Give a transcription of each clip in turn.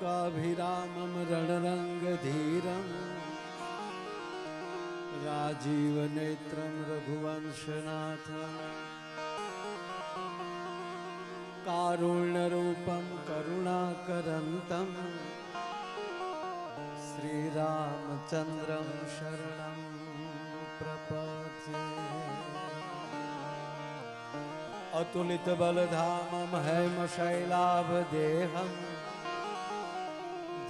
लोकाभिरामं रणरङ्गधीरम् राजीवनेत्रं रघुवंशनाथम् कारुण्यरूपं करुणाकरन्तं श्रीरामचन्द्रं शरणं प्रपद्ये अतुलितबलधामं हैमशैलाभदेहम्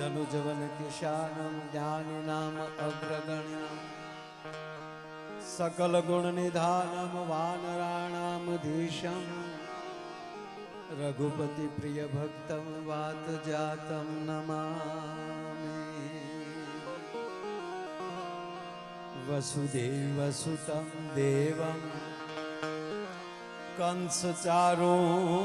ધનુજવન કિશાનમ જ્ઞાની નામ અગ્રગણ્યમ સકલ ગુણ નિધાનમ વાનરાણામ ધીશમ રઘુપતિ પ્રિય ભક્તમ વાત જાતમ નમામિ વસુદેવસુતમ દેવમ કંસ ચારોણમર્દના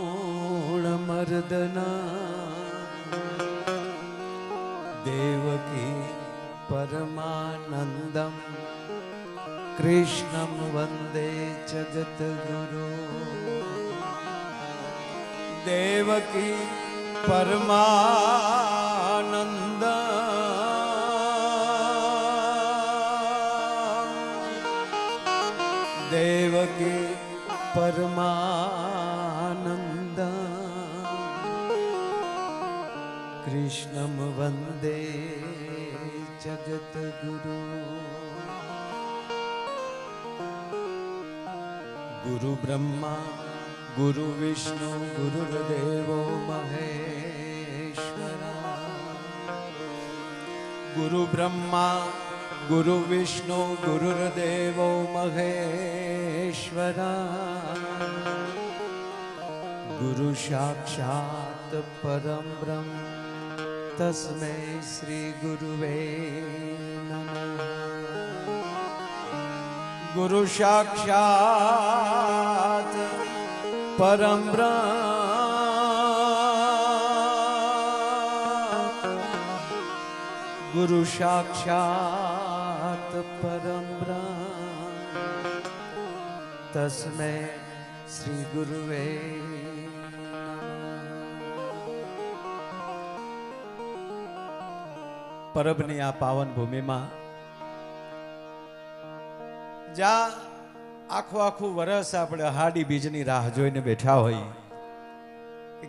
देवकी परमानन्दं कृष्णं वन्दे जगद्गुरु देवकी परमानन्द कृष्णं वन्दे जगद्गुरु गुरुब्रह्मा गुरुविष्णु गुरुर्देवो महेश्वरा गुरुब्रह्मा गुरुविष्णु गुरुर्देवो महेश्वरा गुरु साक्षात् परं ब्रह्म तस्मै श्रीगुरुवे नमः गुरु साक्षात् परं ब्रह्म गुरु साक्षात् परं ब्रह्म तस्मै श्रीगुरुवे પરબની આ પાવન ભૂમિમાં જ્યાં આખું આખું વરસ આપણે અહાડી બીજની રાહ જોઈને બેઠા હોઈએ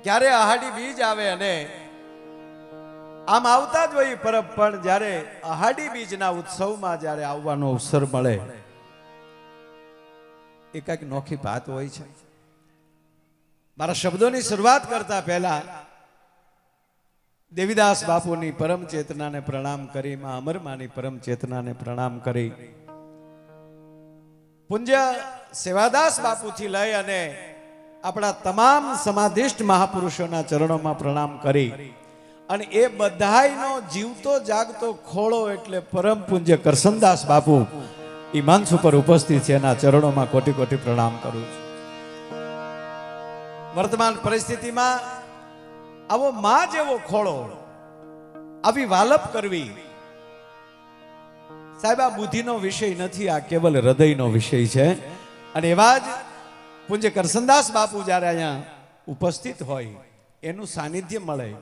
ક્યારે અહાડી બીજ આવે અને આમ આવતા જ હોય પરબ, પણ જ્યારે અહાડી બીજના ઉત્સવમાં જ્યારે આવવાનો અવસર મળે, એ કંઈક નોખી વાત હોય છે. મારા શબ્દોની શરૂઆત કરતા પહેલા દેવીદાસ બાપુની પરમ ચેતનાને પ્રણામ કરી, માં અમરમાની પરમ ચેતનાને પ્રણામ કરી. પૂજ્ય સેવાદાસ બાપુથી લઈ અને આપણા તમામ સમાધિષ્ઠ મહાપુરુષોના ચરણોમાં પ્રણામ કરી. અને એ બધાયનો જીવતો, જાગતો ખોળો એટલે પરમ પૂજ્ય કરસનદાસ બાપુ ઈ મંચ ઉપર ઉપસ્થિત છે, એના ચરણોમાં કોટી કોટી પ્રણામ કરું છું. વર્તમાન પરિસ્થિતિમાં આવો માં જેવો ખોળો. આવી વાલપ કરવી. સાહેબ, આ બુદ્ધિનો વિષય નથી, આ કેવલ હૃદયનો વિષય છે. અને એવા જ પૂજ્ય કરસનદાસ બાપુ જ્યારે અહીંયા ઉપસ્થિત હોય, એનું સાનિધ્ય મળે.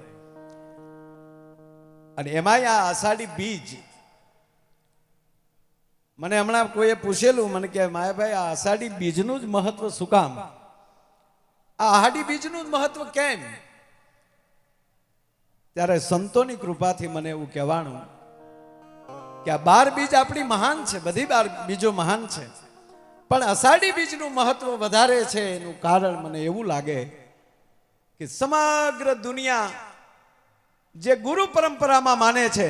અને એમાંય આ આષાઢી બીજ. મને હમણાં કોઈએ પૂછેલું, મને કે માયાભાઈ આ આષાઢી બીજનું જ મહત્વ શું કામ? આ આહાડી બીજનું જ મહત્વ કેમ? ત્યારે સંતોની કૃપાથી મને એવું કહેવાનું કે આ બાર બીજ આપણી મહાન છે, બધી બાર બીજો મહાન છે. પણ અષાઢી બીજનું મહત્વ વધારે છે એનું કારણ મને એવું લાગે કે સમગ્ર દુનિયા જે ગુરુ પરંપરામાં માને છે,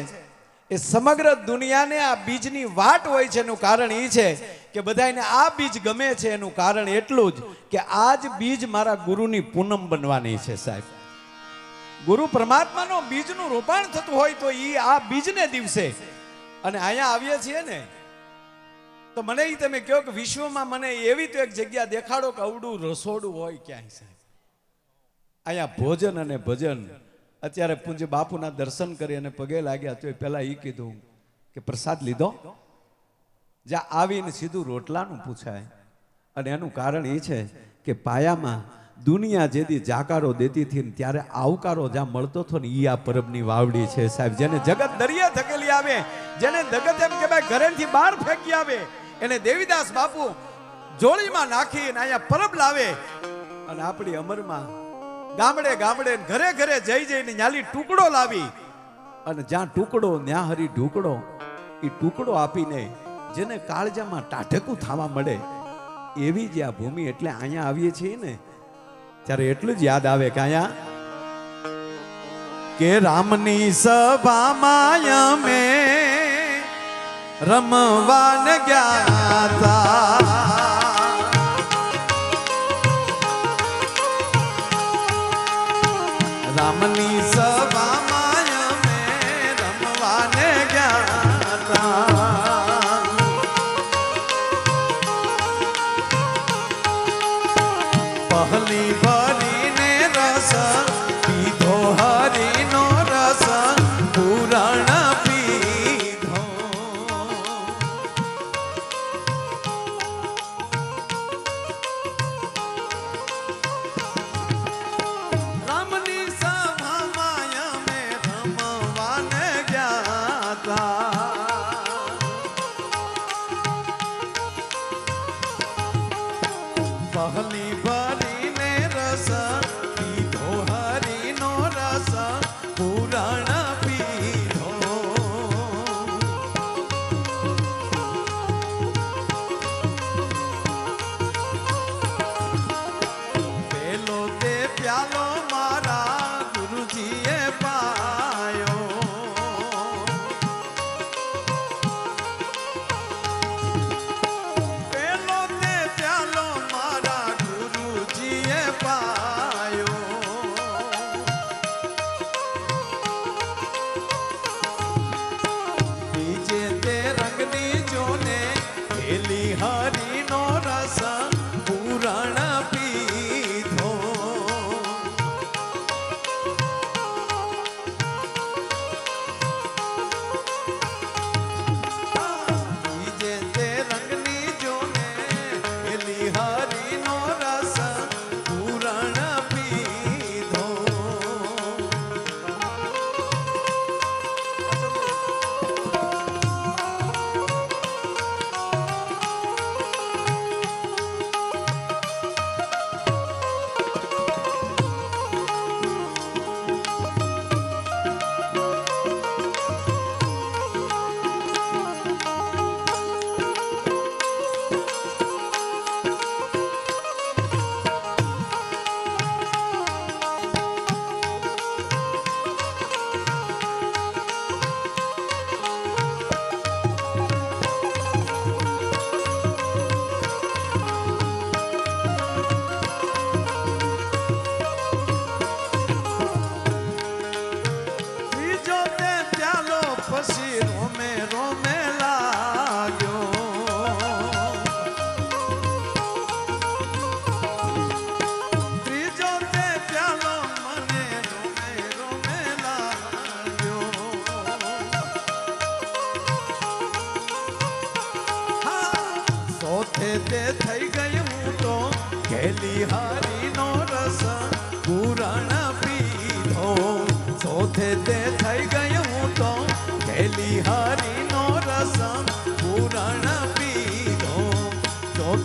એ સમગ્ર દુનિયાને આ બીજની વાટ હોય છે એનું કારણ એ છે કે બધાને આ બીજ ગમે છે એનું કારણ એટલું જ કે આ જ બીજ મારા ગુરુની પૂનમ બનવાની છે સાહેબ. ગુરુ પરમાત્માનો બીજનું રોપાણ થતું હોય તો એ આ બીજને દિવસે. અને અહીંયા આવીએ છીએ ને, તો મને એ તમે કહો કે વિશ્વમાં મને એવી તો એક જગ્યા દેખાડો કે અવડું રસોડું હોય ક્યાંય સાહેબ. અહીંયા ભોજન અને ભજન. અત્યારે પૂજ્ય બાપુના દર્શન કરી અને પગે લાગ્યા તો એ પહેલા એ કીધું કે પ્રસાદ લીધો. જ્યાં આવીને સીધું રોટલાનું પૂછાય. અને એનું કારણ એ છે કે પાયામાં દુનિયા જેથી જાકારો દેતી હતી ત્યારે આવકારો જ્યાં મળતો હતો ને ઈ આ પરબની વાવડી છે સાહેબ. જેને જગત દરિયા ધકેલી આવે, જેને જગત એમ કે ભાઈ ઘરેથી બહાર ફેંકી આવે, એને દેવીદાસ બાપુ જોડીમાં નાખીને અહીંયા પરબ લાવે. અને આપણી અમરમાં ગામડે ગામડે ઘરે ઘરે જઈ જઈને ન્યાલી ટુકડો લાવી. અને જ્યાં ટુકડો ન્યા હરી ઢુકડો એ ટુકડો આપીને જેને કાળજામાં ટાઢકું થવા મળે, એવી જ આ ભૂમિ એટલે અહીંયા આવીએ છીએ ને ત્યારે એટલું જ યાદ આવે કે અહીંયા કે રામની સભામાં અમે રમવાન ગયા હતા. રામની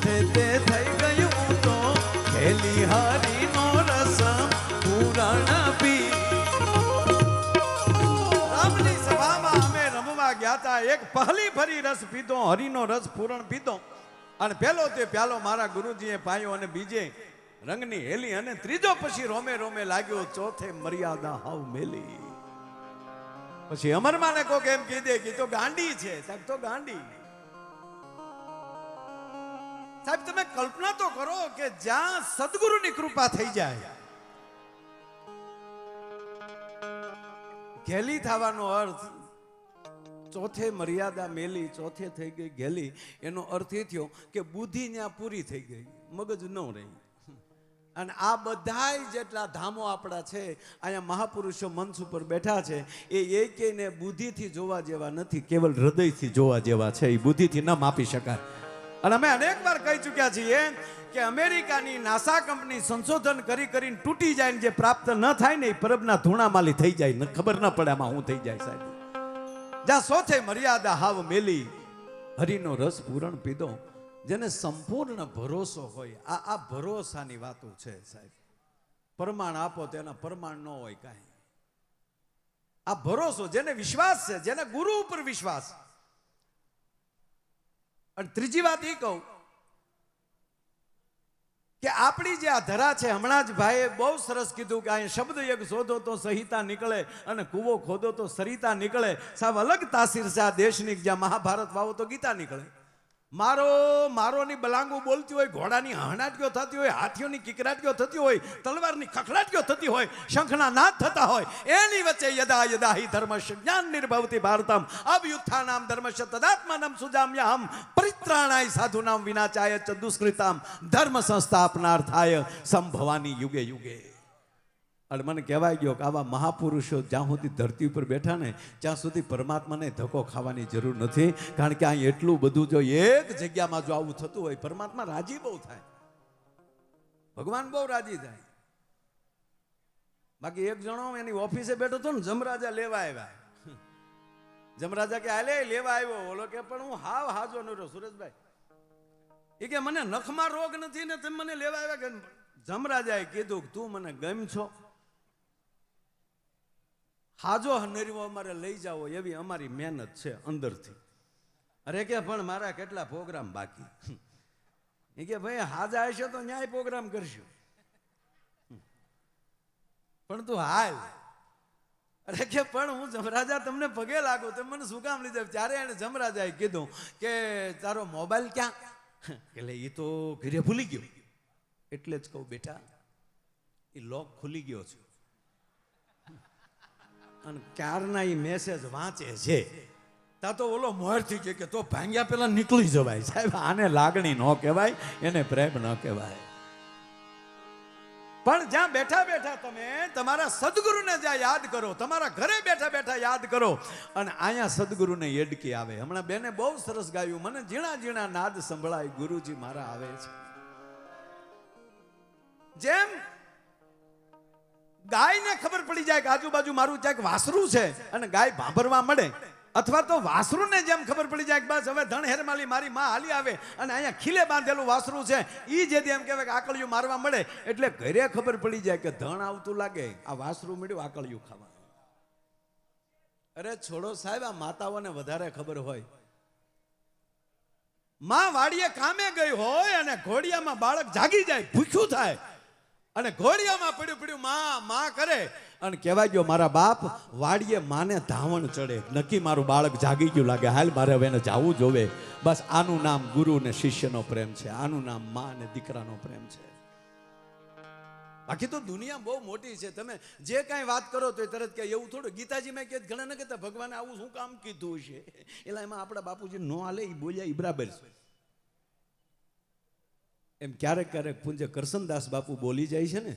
તે થઈ ગયું તો કેલી હારીનો રસ પુરાણ પી. સભામાં અમે રમવા ગયા હતા એક પહેલી ફરી રસ પીધો, હરીનો રસ પૂરણ પીધો. અને પહેલો તે પ્યાલો મારા ગુરુજીએ પાયો અને બીજે રંગની હેલી અને ત્રીજો પછી રોમે રોમે લાગ્યો, ચોથે મર્યાદા હાવ મેલી. પછી અમરમાને કોક એમ કીધે કે તો ગાંડી છે તો ગાંડી. સાહેબ, તમે કલ્પના તો કરો કે જ્યાં સદગુરુની કૃપા થઈ જાય, ઘેલી થવાનો અર્થ, ચોથે મર્યાદા મેલી, ચોથે થઈ ગઈ ઘેલી, એનો અર્થ એ થયો કે બુદ્ધિ ત્યાં પૂરી થઈ ગઈ, મગજ ન રહી. અને આ બધાય જેટલા ધામો આપણા છે, અહીંયા મહાપુરુષો મંચ ઉપર બેઠા છે, એ એકેને બુદ્ધિથી જોવા જેવા નથી, કેવલ હૃદયથી જોવા જેવા છે, એ બુદ્ધિથી ન માપી શકાય. અને અમે અનેક વાર કહી ચૂક્યા છીએ કે અમેરિકાની નાસા કંપની સંશોધન કરી કરીને તૂટી જાય ને જે પ્રાપ્ત ન થાય ને એ પરબના ધૂણામાલી થઈ જાય. ખબર ન પડે આમાં હું થઈ જાય સાહેબ. જ્યાં સોથે મર્યાદા હાવ મેલી, હરિનો રસ પૂરણ પીધો. જેને સંપૂર્ણ ભરોસો હોય, આ આ ભરોસાની વાતો છે સાહેબ. પ્રમાણ આપો તેના પ્રમાણ ન હોય કાંઈ. આ ભરોસો જેને વિશ્વાસ છે, જેને ગુરુ ઉપર વિશ્વાસ. અને ત્રીજી વાત એ કહું કે આપણી જે આ ધરા છે, હમણાં જ ભાઈએ બહુ સરસ કીધું કે અહીં શબ્દ યજ્ઞ શોધો તો સહિતા નીકળે અને કૂવો ખોદો તો સરિતા નીકળે. સાવ અલગ તાસીર છે આ દેશની જ્યાં મહાભારત વાવો તો ગીતા નીકળે. મારો, મારોની બલાંગો બોલતી હોય, ઘોડાની હણાટીઓ થતી હોય, હાથીઓની કિકરાટીઓ થતી હોય, તલવારની ખખડાટીઓ થતી હોય, શંખના નાદ થતા હોય, એની વચ્ચે યદા યદા હિ ધર્મશ જ્ઞાન નિર્ભવતી ભારતમ, અભયુત્થાનામ ધર્મશ તદાત્માનમ સુજામ્યહમ, પરિત્રાણાય સાધુનામ વિનાચાય ચ દુષ્કૃતામ, ધર્મ સંસ્થાપનાર્થાય સંભવાની યુગે યુગે. અને મને કહેવાય ગયો કે આવા મહાપુરુષો જ્યાં સુધી ધરતી ઉપર બેઠા ને, ત્યાં સુધી પરમાત્માને ધક્કો ખાવાની જરૂર નથી. કારણ કે અહીં એટલું બધું જો એક જગ્યામાં જો આવું થતું હોય, પરમાત્મા રાજી બહુ થાય. ભગવાન બહુ રાજી થાય. બાકી એક જણો એની ઓફિસે બેઠો હતો ને જમરાજા લેવા આવ્યા. જમરાજા કે, હાલે, લેવા આવ્યો. ઓલો કે, પણ હું હાવ હાજો ન રહ્યો સુરેશભાઈ એ કે, મને નખમાં રોગ નથી ને તમે મને લેવા આવ્યા કે જમરાજાએ કીધું તું મને ગમ છો. હાજો હનેરીઓ અમારે લઈ જાઓ એવી અમારી મહેનત છે અંદરથી. અરે કે પણ મારા કેટલા પ્રોગ્રામ બાકી? એ કે ભાઈ, હાજા હશે તો ન્યાય પ્રોગ્રામ કરશું. પણ તું હાલ. અરે કે પણ હું જમરાજા તમને પગે લાગુ તમે મને શું કામ લીધે? ત્યારે એને જમરાજાએ કીધું કે, તારો મોબાઈલ ક્યાં? એટલે એ તો ઘરે ભૂલી ગયો. એટલે જ કહું બેટા એ લોક ખુલી ગયો છે. અને ક્યારના એ મેસેજ વાંચે છે, તા તો ઓલો મોર થઈ કે તો ભાંગ્યા પેલા નીકળી જવાય. સાહેબ, આને લાગણી ન કહેવાય, એને પ્રેમ ન કહેવાય. પણ જ્યાં બેઠા બેઠા તમે તમારા સદગુરુને જ્યાં યાદ કરો, તમારા ઘરે બેઠા બેઠા યાદ કરો, અને અહીંયા સદગુરુને એડકી આવે. હમણાં બેને બહુ સરસ ગાયું, મને ઝીણા ઝીણા નાદ સંભળાય, ગુરુજી મારા આવે છે. જેમ ગાયને ખબર પડી જાય કે આજુબાજુ મારું ક્યાંક વાસરું છે અને ગાય ભાંભરવા મળે. અથવા તો વાસરુને જેમ ખબર પડી જાય બસ હવે ધણ હેરમાલી મારી માં હાલી આવે અને અહીંયા ખીલે બાંધેલું વાસરું છે. એ જેથી એમ કહેવાય કે આકળિયું મારવા મળે. એટલે ઘરે ખબર પડી જાય કે ધણ આવતું લાગે. આ વાસરું મળ્યું, આકળિયું ખાવા અરે છોડો સાહેબ, આ માતાઓને વધારે ખબર હોય. માં વાડીએ કામે ગઈ હોય અને ઘોડિયામાં બાળક જાગી જાય, ભૂખ્યું થાય. અને ઘોડિયામાં પડ્યું પડ્યું માં માં કરે. અને કહેવાય ગયો, મારા બાપ વાડીએ માને ધાવણ ચડે. નક્કી મારું બાળક જાગી ગયું લાગે. હાલ મારે હવે એને જાવું જોવે. બસ આનું નામ ગુરુ ને શિષ્યનો પ્રેમ છે. આનું નામમાં અને દીકરાનો પ્રેમ છે. બાકી તો દુનિયા બહુ મોટી છે. તમે જે કાંઈ વાત કરો તો તરત કે એવું થોડું. ગીતાજી મેં કહે ઘણા ન કહેતા ભગવાને આવું શું કામ કીધું છે? એટલે એમાં આપણા બાપુજી નો હાલે એ બોલ્યા એ બરાબર છે. એમ ક્યારેક ક્યારેક પૂંજ્ય કરસનદાસ બાપુ બોલી જાય છે ને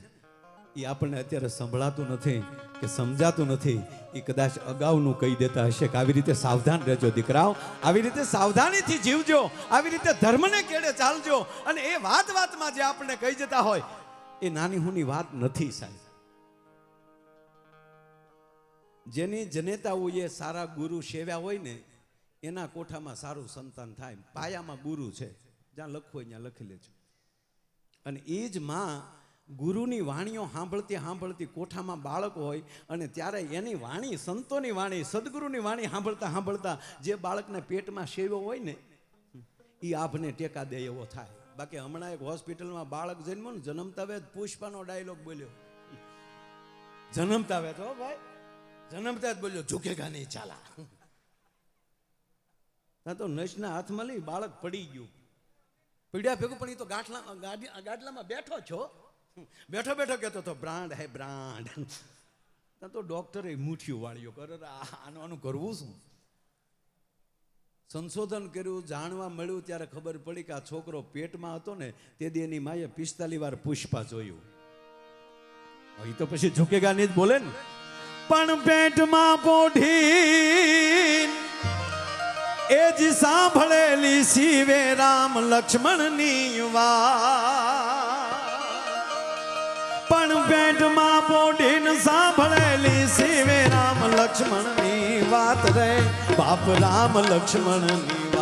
એ આપણને અત્યારે સંભળાતું નથી કે સમજાતું નથી. એ કદાચ અગાઉનું કહી દેતા હશે કે આવી રીતે સાવધાન રહેજો દીકરાઓ, આવી રીતે સાવધાનીથી જીવજો, આવી રીતે ધર્મને કેડે ચાલજો. અને એ વાત વાતમાં જે આપણને કહી જતા હોય, એ નાની હુની વાત નથી સાહેબ. જેની જનેતાઓએ સારા ગુરુ સેવ્યા હોય ને, એના કોઠામાં સારું સંતાન થાય. પાયામાં ગુરુ છે. જ્યાં લખવું હોય ત્યાં લખી લેજો. અને એ જ માં ગુરુની વાણીઓ સાંભળતી સાંભળતી કોઠામાં બાળક હોય અને ત્યારે એની વાણી, સંતોની વાણી, સદગુરુની વાણી સાંભળતા સાંભળતા જે બાળકને પેટમાં સેવ્યો હોય ને એ આપને ટેકા દે એવો થાય. બાકી હમણાં એક હોસ્પિટલમાં બાળક જન્મ ને, જન્મતા વેદ પુષ્પાનો ડાયલોગ બોલ્યો. જન્મતા વેદ, હો ભાઈ. જન્મતા જ બોલ્યો ઝૂકેગા નહીં ચાલા. તો નસના હાથમાં લઈ બાળક પડી ગયું. પીડ્યા ભેગું, પણ એ તો ગાંઠલા ગાડલામાં બેઠો છો? બેઠો બેઠો કહેતો હતો, બ્રાન્ડ હે, બ્રાન્ડ. તો ડોક્ટરે મુઠ્યું વાળ્યું કરે આનું આનું કરવું શું? સંશોધન કર્યું, જાણવા મળ્યું, ત્યારે ખબર પડી કે આ છોકરો પેટમાં હતો ને, તે દી એની માએ પિસ્તાલી વાર પુષ્પા જોયું. એ તો પછી ઝુકેગા નહીં જ બોલે ને. પણ પેટમાં પોઢી એ જ સાંભળેલી શિવે રામ લક્ષ્મણની વાત. પણ પેટમાં પોઢીન સાંભળેલી શિવે રામ લક્ષ્મણની વાત રે. બાપ રામ લક્ષ્મણની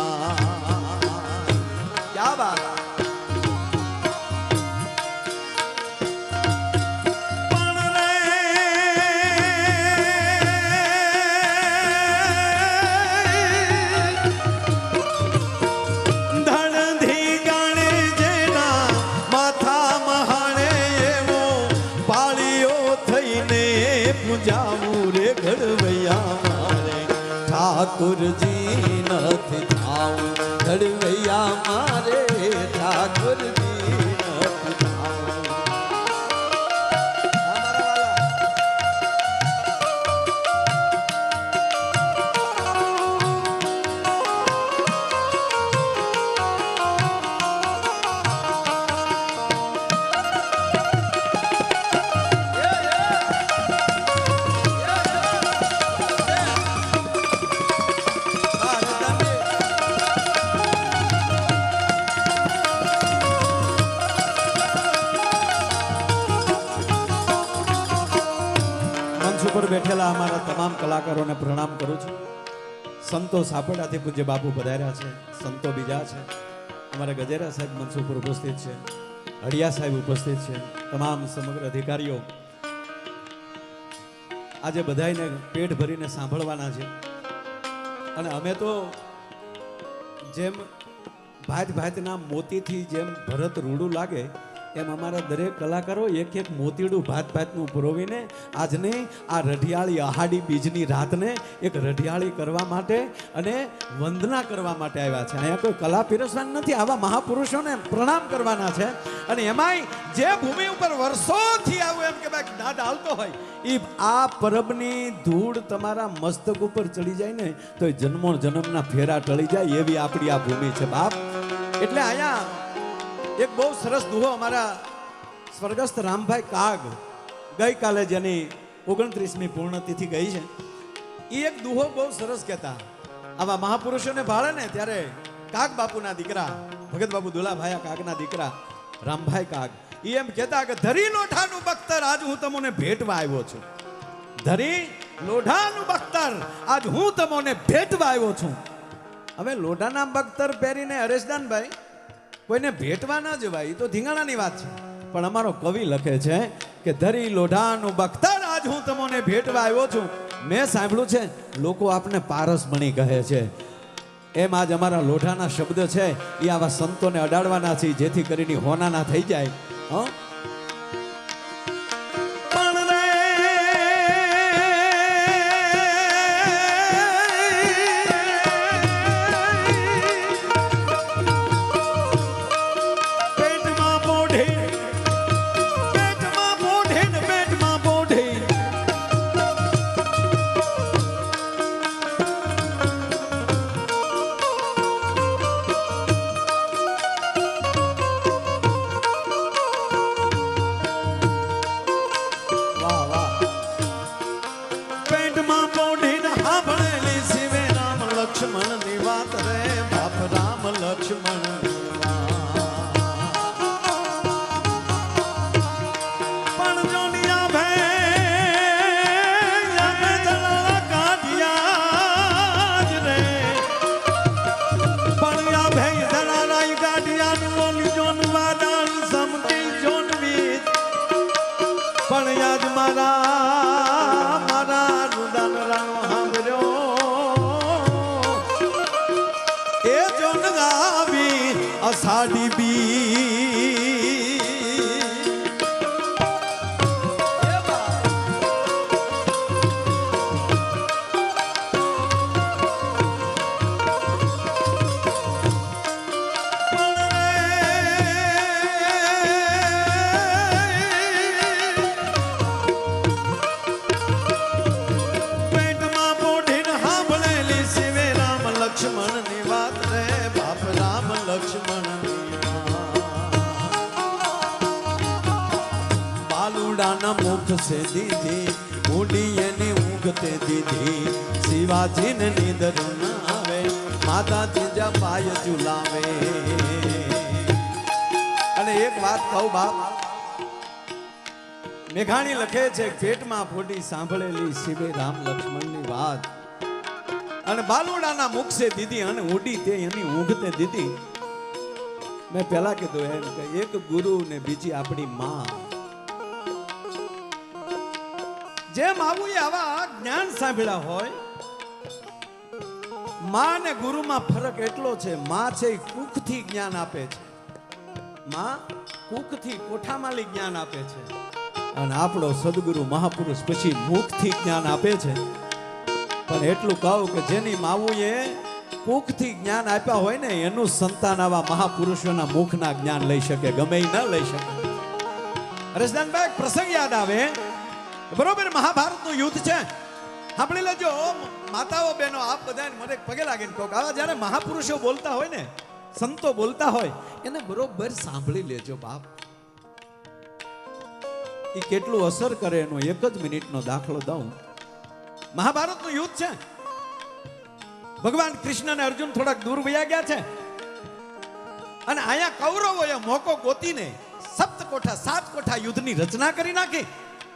ઉપર બેઠેલા અમારા તમામ કલાકારોને પ્રણામ કરું છું. સંતો સાપડાથી પૂજ્ય બાપુ પધાર્યા છે, સંતો બીજા છે. અમારા ગજેરા સાહેબ મંચ ઉપસ્થિત છે હડિયા સાહેબ ઉપસ્થિત છે, તમામ સમગ્ર અધિકારીઓ. આજે બધાને પેટ ભરીને સાંભળવાના છે. અને અમે તો જેમ ભાત ભાતના મોતીથી જેમ ભરત રૂડું લાગે એમ અમારા દરેક કલાકારો એક એક મોતીડું ભાત ભાતનું પુરોવીને આજની આ રઢિયાળી અહાડી બીજની રાતને એક રઢિયાળી કરવા માટે અને વંદના કરવા માટે આવ્યા છે. અહીંયા કોઈ કલા પીરસવાની નથી, આવા મહાપુરુષોને પ્રણામ કરવાના છે. અને એમાંય જે ભૂમિ ઉપર વર્ષોથી આવું એમ કે ભાઈ દાદ હાલતો હોય એ આ પરબની ધૂળ તમારા મસ્તક ઉપર ચડી જાય ને તો જન્મો જન્મના ફેરા ટળી જાય એવી આપણી આ ભૂમિ છે બાપ. એટલે અહીંયા એક બહુ સરસ દુહો અમારા સ્વર્ગસ્થ રામભાઈ કાગ ગઈકાલે જેની ઓગણત્રીસમી પૂર્ણતિથિ ગઈ છે. એ એક દુહો બહુ સરસ કહેતા. આવા મહાપુરુષોને ભાળે ને ત્યારે કાગ બાપુના દીકરા, ભગત બાપુ દુલાભાઈ કાગના દીકરા, રામભાઈ કાગ એ એમ કહેતા કે ધરી લોઠાનું બખ્તર, આજ હું તમને ભેટવા આવ્યો છું. ધરી લોઢાનું બખ્તર, આજ હું તમને ભેટવા આવ્યો છું. હવે લોઢાના બખ્તર પહેરીને હરેશદાનભાઈ કોઈને ભેટવા ના જવાય એ તો ધીંગાણાની વાત છે. પણ અમારો કવિ લખે છે કે, ધરી લોઢાનું બખ્તર આજ હું તમને ભેટવા આવ્યો છું. મેં સાંભળ્યું છે, લોકો આપને પારસમણી કહે છે. એમ આજ અમારા લોઢાના શબ્દ છે એ આવા સંતોને અડાડવાના છે, જેથી કરીને હોનાના થઈ જાય. હં? મારા મારા રુદન રાણો સાંભળ્યો. એ જોન ગાવી અષાઢી બી મુખસે દીધી ઉડી એની ઊંઘતે દીધી. શિવાજીને નીંદર ન આવે માતા ત્રીજા પાય ઝુલાવે. અને એક વાત કહું બાપ, મેઘાણી લખે છે, પેટમાં ફોટી સાંભળેલી શિવે રામ લક્ષ્મણની વાત. અને બાલુડાના મુખસે દીધી અને ઉડી તે એની ઊંઘતે દીધી. મેં પહેલા કીધું એમ કે એક ગુરુ ને બીજી આપણી માં જેમ આવું આવા જ્ઞાન સાંભળ્યા હોય, માં અને ગુરુમાં ફરક એટલો છે, માં છે એ કુખથી જ્ઞાન આપે છે. માં કુખથી કોઠામાલી જ્ઞાન આપે છે. અને આપણો સદગુરુ મહાપુરુષ પછી મુખથી જ્ઞાન આપે છે. પણ એટલું કહું કે જેની માવુએ કુખથી જ્ઞાન આપ્યા હોય ને, એનું સંતાન આવા મહાપુરુષોના મુખના જ્ઞાન લઈ શકે, ગમે ન લઈ શકે. રસદાનભાઈ પ્રસંગ યાદ આવે. બરોબર, મહાભારતનું યુદ્ધ છે. સાંભળી લેજો, માતાઓ, બહેનો, આપ બધા મને પગે લાગીને કહો આવા જ્યારે મહાપુરુષો બોલતા હોય ને, સંતો બોલતા હોય, એને બરોબર સાંભળી લેજો બાપ. એ કેટલું અસર કરે એનો એક જ મિનિટનો દાખલો દઉં. મહાભારતનું યુદ્ધ છે. ભગવાન કૃષ્ણ અને અર્જુન થોડાક દૂર વયા ગયા છે. અને અહીંયા કૌરવોએ મોકો ગોતીને સપ્ત કોઠા સાત કોઠા યુદ્ધની રચના કરી નાખી.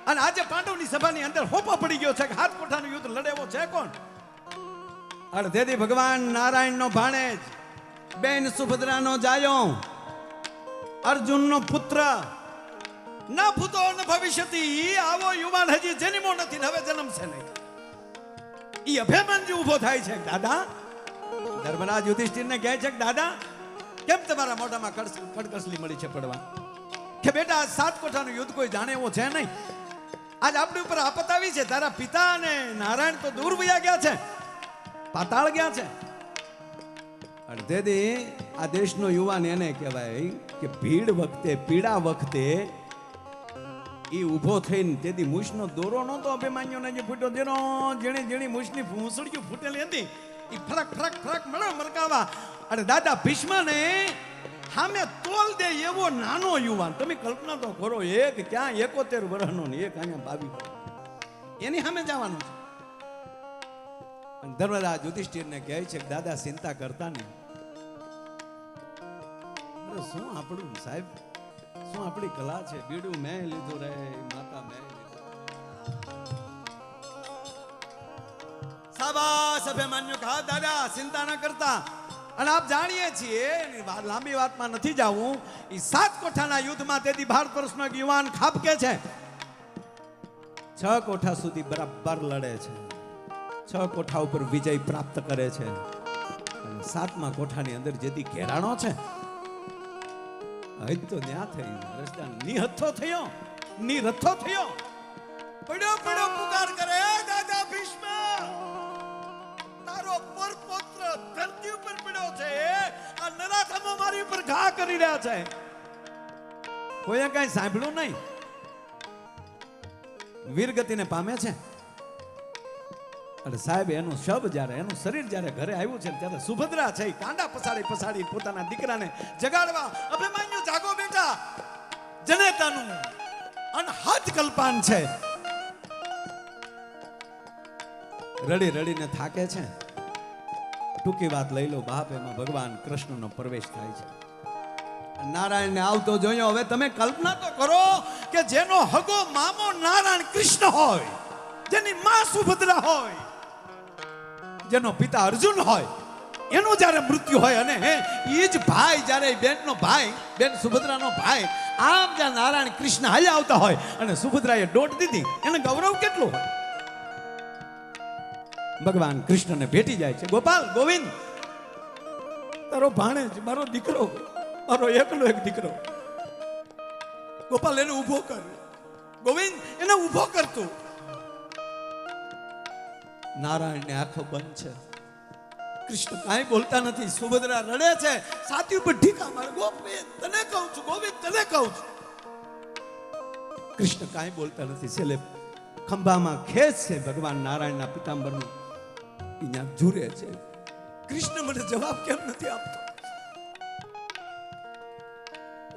અને આજે પાંડવની સભાની અંદર હોપો પડી ગયો છે કે હાથ કોઠાનું યુદ્ધ લડેવો છે કોણ? અડધેથી ભગવાન નારાયણનો ભાણેજ, બેન સુભદ્રાનો જાયો, અર્જુનનો પુત્ર. ન ભૂતો ન ભવિષ્યતી, આવો યુવાન હજી જન્મો નથી હવે જન્મશે નહીં. ઈ અભિમન્યુ ઊભો થાય છે, દાદા, ધર્મરાજ યુધિષ્ઠિરને કહે છે કે, દાદા, કેમ તમારા મોઢામાં કડકસલી મળી છે પડવા? કે બેટા, સાત કોઠાનું યુદ્ધ કોઈ જાણે એવો છે નહીં. આજ આપણી ઉપર આપત આવી છે. તારા પિતા અને નારાયણ તો દૂર વયા ગયા છે. પાતાળ ગયા છે. અડધેથી આ દેશનો યુવાન એને કહેવાય કે ભીડ વખતે, પીડા વખતે એ ઊભો થઈને તેથી મૂછનો દોરો નહોતો અભિમાન્યુને જે ફૂટ્યો તેનો જેણે જેણી મૂછની ભૂંસળીઓ ફૂટેલી હતી. એ ફરક ફરક ફરક મળે મરકાવા. અને દાદા ભીષ્મને સામે તોલ દે એવો નાનો યુવાન. તમે કલ્પના તો કરો એક, ક્યાં એકોતેર વર્ષનો ને એક અહીંયા ભાવી એની સામે જવાનું છે. ધર્મરાજ યુધિષ્ઠિરને કહે છે, દાદા, ચિંતા કરતા નહીં. શું આપણું સાહેબ? શું આપણી કલા છે? બીડું મેં લીધું રે, માતા મેં સાબાસ અભિમાન્યુ કહા, દાદા, ચિંતા ના કરતા. અને આપ જાણીએ છીએ લાંબી વાતમાં નથી જવું એ સાત કોઠાના યુદ્ધમાં તેથી ભારત વર્ષનો એક યુવાન ખાપકે છે. છ કોઠા સુધી બરાબર લડે છે. છ કોઠા ઉપર વિજય પ્રાપ્ત કરે છે. અને સાતમા કોઠાની અંદર જેથી ઘેરાણો છે. હજ તો ન્યા થઈ રસ્તા નિહથ્થો થયો. નિરથ્થો થયો. પડ્યો પડ્યો, પુકાર કરે ઘા કરી રહ્યા છે. કોઈએ કઈ સાંભળ્યું નહીં? વીરગતિને પામે છે. અને સાહેબ, એનું શબ જ્યારે, એનું શરીર જ્યારે ઘરે આવ્યું છે ત્યારે સુભદ્રા છે. કાંડા પસાડી પસાડી પોતાના દીકરાને જગાડવા. અભિમાન્યુ, જાગો બેટા. જનેતાનું અનહદ કલ્પાન છે. રડી રડીને થાકે છે. ટૂંકી વાત લઈ લો, બાપ એમાં ભગવાન કૃષ્ણનો પ્રવેશ થાય છે. નારાયણને આવતો જોયો. હવે તમે કલ્પના તો કરો કે જેનો હગો મામો નારાયણ કૃષ્ણ હોય, જેની માં સુભદ્રા હોય, જેનો પિતા અર્જુન હોય, એનું જ્યારે મૃત્યુ હોય અને હે એ જ ભાઈ જ્યારે બેનનો ભાઈ, બેન સુભદ્રાનો ભાઈ, આમ જ્યાં નારાયણ કૃષ્ણ હાલ્યા આવતા હોય અને સુભદ્રાએ દોટ દીધી, એને ગૌરવ કેટલું હોય? ભગવાન કૃષ્ણને ભેટી જાય છે. ગોપાલ, ગોવિંદ, તારો ભાણેજ, મારો દીકરો મારો એકલો એક દીકરો. ગોપાલ એને ઊભો કર. ગોવિંદ, એને ઊભો કરતું નારાયણને આંખો બંધ છે. કૃષ્ણ કાંઈ બોલતા નથી. સુભદ્રા રડે છે. સાથી ઉપર ઢીકા મારે. ગોવિંદ તને કહું છું, ગોવિંદ, તને કહું છું. કૃષ્ણ કાંઈ બોલતા નથી. છેલ્લે ખંભામાં ખેસ છે ભગવાન નારાયણના પિતાંબરનું. અહીંયા જુરે છે. કૃષ્ણ મને જવાબ કેમ નથી આપતો?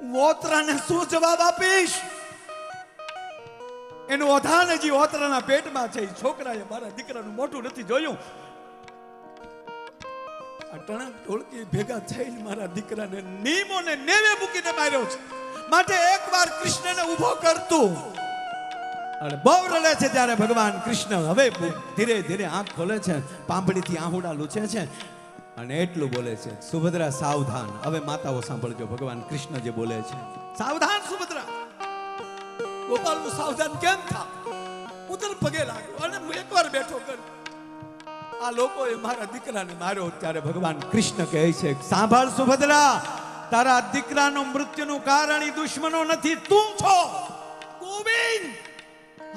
વોતરાને શું જવાબ આપીશ? એનું અધાન હજી ઓતરાના પેટમાં છે છોકરાએ મારા દીકરાનું મોટું નથી જોયું. અટણા ઢોળકી ભેગા થઈને મારા દીકરાને નીમો ને નેવે મૂકીને માર્યો છે. માટે એકવાર કૃષ્ણને ઊભો કરતું અને બહુ રડે છે ત્યારે ભગવાન કૃષ્ણ હવે ધીરે ધીરે આંખ ખોલે છે પાંભડીથી આહુડા લૂછે છે. અને એટલું બોલે છે, સુભદ્રા, સાવધાન. હવે માતાઓ સાંભળજો, ભગવાન કૃષ્ણ જે બોલે છે, સાવધાન, સુભદ્રા. ગોપાલનું સાવધાન કેમ થા હું પગે લાગ્યો અને હું એકવાર બેઠો કર. આ લોકોએ મારા દીકરાને માર્યો ત્યારે ભગવાન કૃષ્ણ કહે છે, સાંભળ, સુભદ્રા, તારા દીકરાનો મૃત્યુનું કારણ એ દુશ્મનો નથી. તું છો, ગોવિંદ.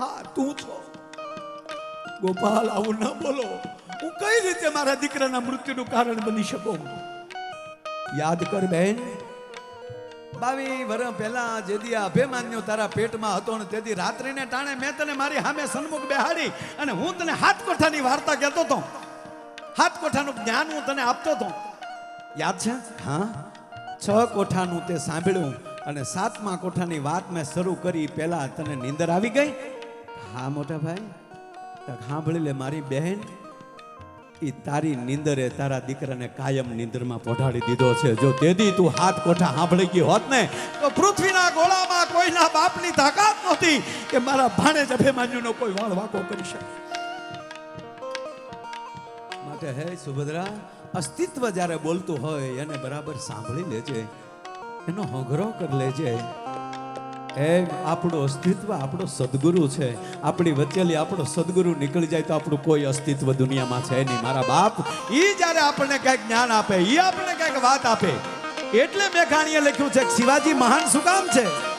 હા, તું છો. ગોપાલ, આવું ન બોલો. હું કઈ રીતે મારા દીકરાના મૃત્યુનું કારણ બની શકું? યાદ કર બેન. બાવી વર્ષ પહેલા જેદી આ તારા પેટમાં હતો ને તેથી રાત્રિને ટાણે મેં તને મારી સામે સન્મુખ બેહાડી અને હું તને હાથ કોઠાની વાર્તા કહેતો હતો. કોઠાનું જ્ઞાન હું તને આપતો હતો. યાદ છે? હા. છ કોઠાનું તે સાંભળ્યું અને સાતમા કોઠાની વાત મેં શરૂ કરી, પહેલા તને નીંદર આવી ગઈ? હા, મોટા ભાઈ. સાંભળી લે મારી બહેન ઈ તારી નિંદરે તારા દીકરાને કાયમ નિંદરમાં પોઢાડી દીધો છે. જો તેદી તું હાથ કોઠા સાંભળી ગઈ હોત ને, તો પૃથ્વીના ગોળામાં કોઈના બાપની તાકાત નહોતી કે મારા ભાણે જ અભિમાન્યુનો કોઈ વાળ વાંકો કરી શકે. માટે હે સુભદ્રા, અસ્તિત્વ જ્યારે બોલતું હોય, એને બરાબર સાંભળી લેજે. એનો હોઘરો કરી લેજે. એમ આપણું અસ્તિત્વ આપણો સદગુરુ છે. આપણી વચ્ચેલી આપણો સદગુરુ નીકળી જાય તો આપણું કોઈ અસ્તિત્વ દુનિયામાં છે નહીં. મારા બાપ એ જ્યારે આપણને કંઈક જ્ઞાન આપે એ આપણને કંઈક વાત આપે. એટલે મેઘાણીએ લખ્યું છે શિવાજી મહાન શું કામ છે?